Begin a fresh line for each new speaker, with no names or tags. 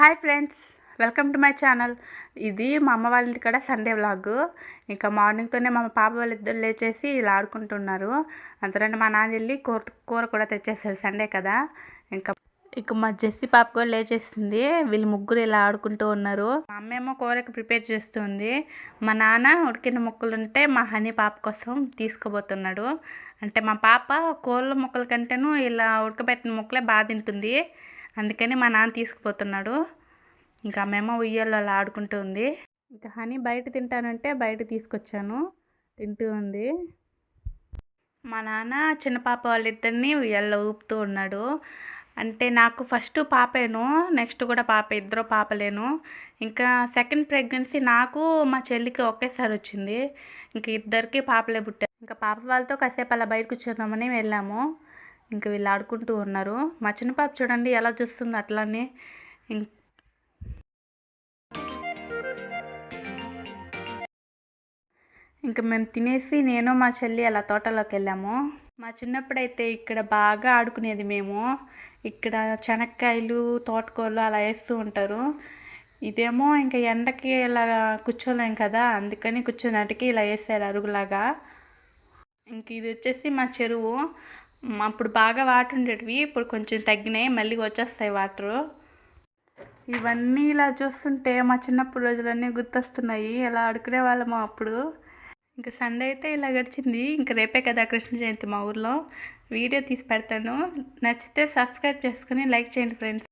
Hi friends welcome to my channel. ఇది మా అమ్మ వాళ్ళ ఇంటికాడ సండే వ్లాగ్. ఇంకా మార్నింగ్తోనే మా పాప వాళ్ళిద్దరు లేచేసి ఇలా ఆడుకుంటున్నారు. అంతరంటే మా నాన్న వెళ్ళి కూర కూర కూడా తెచ్చేసారు సండే కదా. ఇంకా ఇక మా జెస్సి పాప కూడా లేచేసింది. వీళ్ళు ముగ్గురు ఇలా ఆడుకుంటూ ఉన్నారు. మా అమ్మేమో కూరకి ప్రిపేర్ చేస్తుంది. మా నాన్న ఉడికిన ముక్కలు ఉంటే మా హనీ పాప కోసం తీసుకోబోతున్నాడు. అంటే మా పాప కోళ్ళ ముక్కల కంటేనూ ఇలా ఉడకబెట్టిన ముక్కలే బాగా తింటుంది. అందుకని మా నాన్న తీసుకుపోతున్నాడు. ఇంకా మేమో ఉయ్యాల్లో అలా ఆడుకుంటూ ఉంది. ఇంకా హనీ బయట తింటానంటే బయట తీసుకొచ్చాను. తింటూ ఉంది. మా నాన్న చిన్న పాప వాళ్ళిద్దరిని ఉయ్యాల్లో ఊపుతూ ఉన్నాడు. అంటే నాకు ఫస్ట్ పాపేను నెక్స్ట్ కూడా పాప ఇద్దరు పాపలేను. ఇంకా సెకండ్ ప్రెగ్నెన్సీ నాకు మా చెల్లికి ఒకేసారి వచ్చింది. ఇంక ఇద్దరికి పాపలే పుట్టారు. ఇంకా పాప వాళ్ళతో కాసేపు అలా బయట కూర్చుందామని వెళ్ళాము. ఇంకా వీళ్ళు ఆడుకుంటూ ఉన్నారు. మా చిన్న పాప చూడండి ఎలా చూస్తుంది అట్లానే. ఇంకా మేము తినేసి నేను మా చెల్లి అలా తోటలోకి వెళ్ళాము. మా చిన్నప్పుడైతే ఇక్కడ బాగా ఆడుకునేది మేము. ఇక్కడ చెనక్కాయలు తోటకూరలు అలా వేస్తూ ఉంటారు. ఇదేమో ఇంకా ఎండకి ఇలా కూర్చోలేం కదా అందుకని కూర్చున్నట్టుకి ఇలా వేసారు అరుగులాగా. ఇంక ఇది వచ్చేసి మా చెరువు. అప్పుడు బాగా వాటర్ ఉండేటివి ఇప్పుడు కొంచెం తగ్గినాయి మళ్ళీ వచ్చేస్తాయి వాటరు. ఇవన్నీ ఇలా చూస్తుంటే మా చిన్నప్పుడు రోజులన్నీ గుర్తొస్తున్నాయి ఇలా ఆడుకునే వాళ్ళము అప్పుడు. ఇంకా సండే అయితే ఇలా గడిచింది ఇంకా రేపే కదా కృష్ణ జయంతి మా ఊర్లో. వీడియో తీసి పెడతాను. నచ్చితే సబ్స్క్రైబ్ చేసుకుని లైక్ చేయండి ఫ్రెండ్స్.